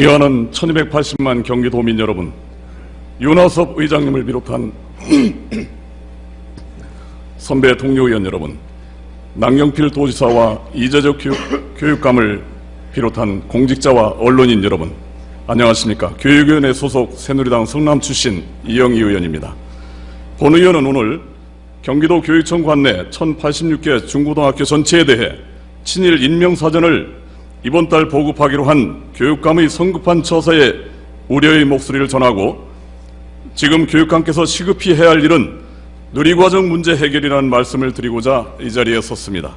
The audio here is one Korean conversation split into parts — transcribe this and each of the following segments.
존경하는 1280만 경기도민 여러분, 윤화섭 의장님을 비롯한 선배 동료 의원 여러분, 남경필 도지사와 이재적 교육, 교육감을 비롯한 공직자와 언론인 여러분, 안녕하십니까. 교육위원회 소속 새누리당 성남 출신 이영희 의원입니다. 본 의원은 오늘 경기도 교육청 관내 1086개 중고등학교 전체에 대해 친일 인명사전을 이번 달 보급하기로 한 교육감의 성급한 처사에 우려의 목소리를 전하고 지금 교육감께서 시급히 해야 할 일은 누리과정 문제 해결이라는 말씀을 드리고자 이 자리에 섰습니다.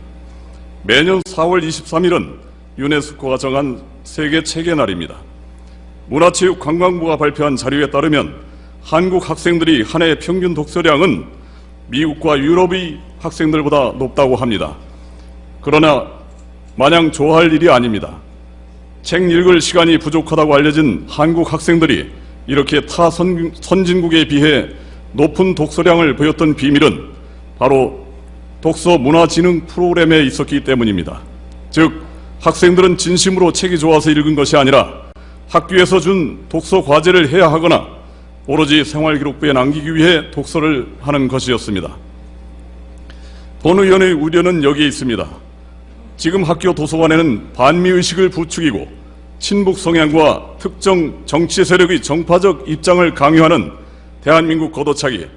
매년 4월 23일은 유네스코가 정한 세계 체계 날입니다. 문화체육관광부가 발표한 자료에 따르면 한국 학생들이 한 해 평균 독서량은 미국과 유럽의 학생들보다 높다고 합니다. 그러나 마냥 좋아할 일이 아닙니다. 책 읽을 시간이 부족하다고 알려진 한국 학생들이 이렇게 타 선, 선진국에 비해 높은 독서량을 보였던 비밀은 바로 독서 문화진흥 프로그램에 있었기 때문입니다. 즉, 학생들은 진심으로 책이 좋아서 읽은 것이 아니라 학교에서 준 독서 과제를 해야 하거나 오로지 생활기록부에 남기기 위해 독서를 하는 것이었습니다. 본 의원의 우려는 여기에 있습니다. 지금 학교 도서관에는 반미의식을 부추기고 친북 성향과 특정 정치 세력의 정파적 입장을 강요하는 대한민국 걷어차기,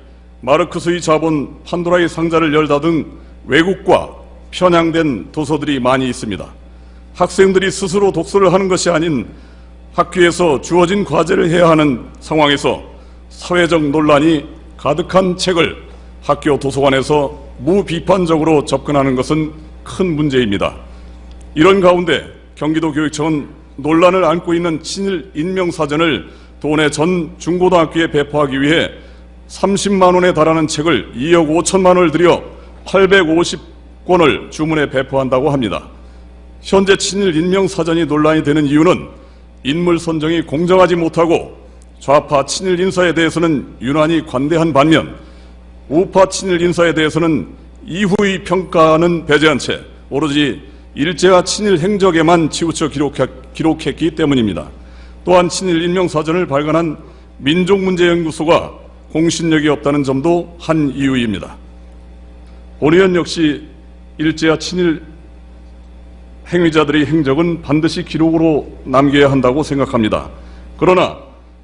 마르크스의 자본 판도라의 상자를 열다 등 외국과 편향된 도서들이 많이 있습니다. 학생들이 스스로 독서를 하는 것이 아닌 학교에서 주어진 과제를 해야 하는 상황에서 사회적 논란이 가득한 책을 학교 도서관에서 무비판적으로 접근하는 것은 큰 문제입니다. 이런 가운데 경기도 교육청은 논란을 안고 있는 친일 인명사전을 도내 전 중고등학교에 배포하기 위해 30만 원에 달하는 책을 2억 5천만 원을 들여 850권을 주문해 배포한다고 합니다. 현재 친일 인명사전이 논란이 되는 이유는 인물 선정이 공정하지 못하고 좌파 친일 인사에 대해서는 유난히 관대한 반면 우파 친일 인사에 대해서는 이후의 평가는 배제한 채 오로지 일제와 친일 행적에만 치우쳐 기록했, 기 때문입니다. 또한 친일 인명사전을 발간한 민족문제연구소가 공신력이 없다는 점도 한 이유입니다. 본 의원 역시 일제와 친일 행위자들의 행적은 반드시 기록으로 남겨야 한다고 생각합니다. 그러나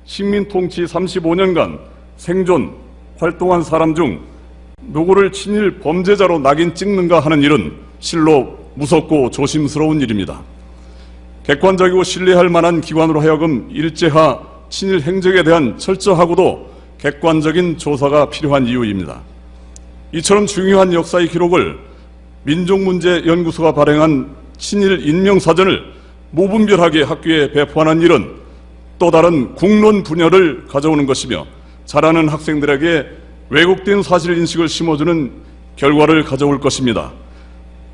식민통치 35년간 생존, 활동한 사람 중 누구를 친일 범죄자로 낙인 찍는가 하는 일은 실로 무섭고 조심스러운 일입니다. 객관적이고 신뢰할 만한 기관으로 하여금 일제하 친일 행적에 대한 철저하고도 객관적인 조사가 필요한 이유입니다. 이처럼 중요한 역사의 기록을 민족문제연구소가 발행한 친일 인명사전을 무분별하게 학교에 배포하는 일은 또 다른 국론 분열을 가져오는 것이며 자라는 학생들에게 왜곡된 사실 인식을 심어주는 결과를 가져올 것입니다.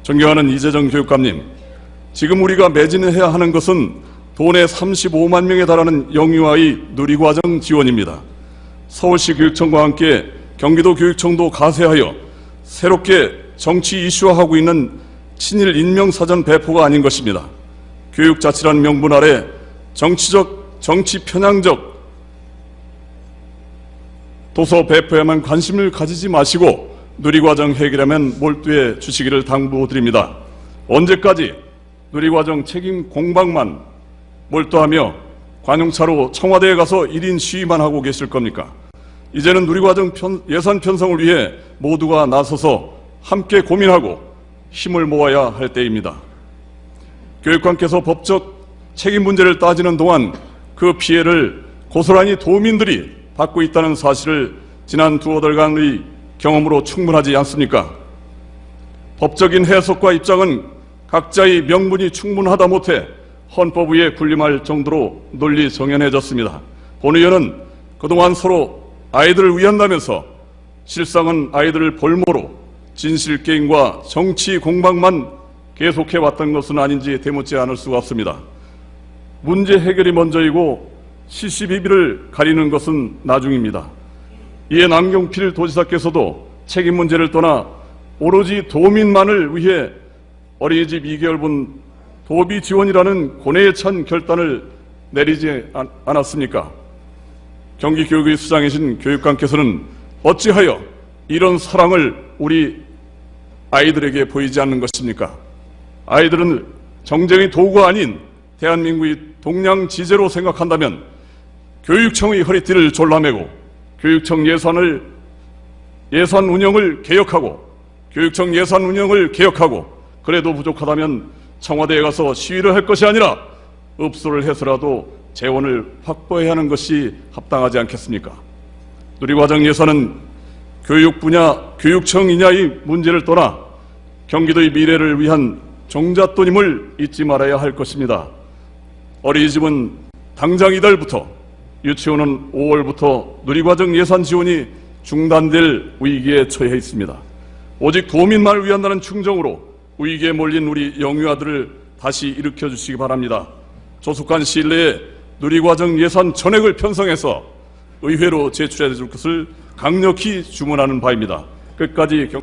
존경하는 이재정 교육감님, 지금 우리가 매진해야 하는 것은 도내 35만 명에 달하는 영유아의 누리과정 지원입니다. 서울시 교육청과 함께 경기도 교육청도 가세하여 새롭게 정치 이슈화하고 있는 친일 인명사전 배포가 아닌 것입니다. 교육자치라는 명분 아래 정치적, 정치 편향적 도서 배포에만 관심을 가지지 마시고 누리과정 해결하면 몰두해 주시기를 당부드립니다. 언제까지 누리과정 책임 공방만 몰두하며 관용차로 청와대에 가서 1인 시위만 하고 계실 겁니까? 이제는 누리과정 편, 예산 편성을 위해 모두가 나서서 함께 고민하고 힘을 모아야 할 때입니다. 교육관께서 법적 책임 문제를 따지는 동안 그 피해를 고스란히 도민들이 받고 있다는 사실을 지난 두어 달간의 경험으로 충분하지 않습니까? 법적인 해석과 입장은 각자의 명분이 충분하다 못해 헌법 위에 군림할 정도로 논리 정연해졌습니다. 본 의원은 그동안 서로 아이들을 위한다면서 실상은 아이들을 볼모로 진실 게임과 정치 공방만 계속해 왔던 것은 아닌지 되묻지 않을 수가 없습니다. 문제 해결이 먼저이고 시시비비를 가리는 것은 나중입니다. 이에 남경필 도지사께서도 책임 문제를 떠나 오로지 도민만을 위해 어린이집 2개월분 도비 지원이라는 고뇌에 찬 결단을 내리지 않- 않았습니까? 경기교육의 수장이신 교육감께서는 어찌하여 이런 사랑을 우리 아이들에게 보이지 않는 것입니까? 아이들은 정쟁의 도구가 아닌 대한민국의 동양 지제로 생각한다면 교육청의 허리띠를 졸라매고 교육청 예산을 예산 운영을 개혁하고 교육청 예산 운영을 개혁하고 그래도 부족하다면 청와대에 가서 시위를 할 것이 아니라 읍소를 해서라도 재원을 확보해야 하는 것이 합당하지 않겠습니까? 누리과정 예산은 교육 분야 교육청 이냐의 문제를 떠나 경기도의 미래를 위한 종잣돈임을 잊지 말아야 할 것입니다. 어린이집은 당장 이달부터 유치원은 5월부터 누리과정 예산 지원이 중단될 위기에 처해 있습니다. 오직 도민만을 위한다는 충정으로 위기에 몰린 우리 영유아들을 다시 일으켜 주시기 바랍니다. 조속한 시일 내에 누리과정 예산 전액을 편성해서 의회로 제출해 줄 것을 강력히 주문하는 바입니다. 끝까지 경-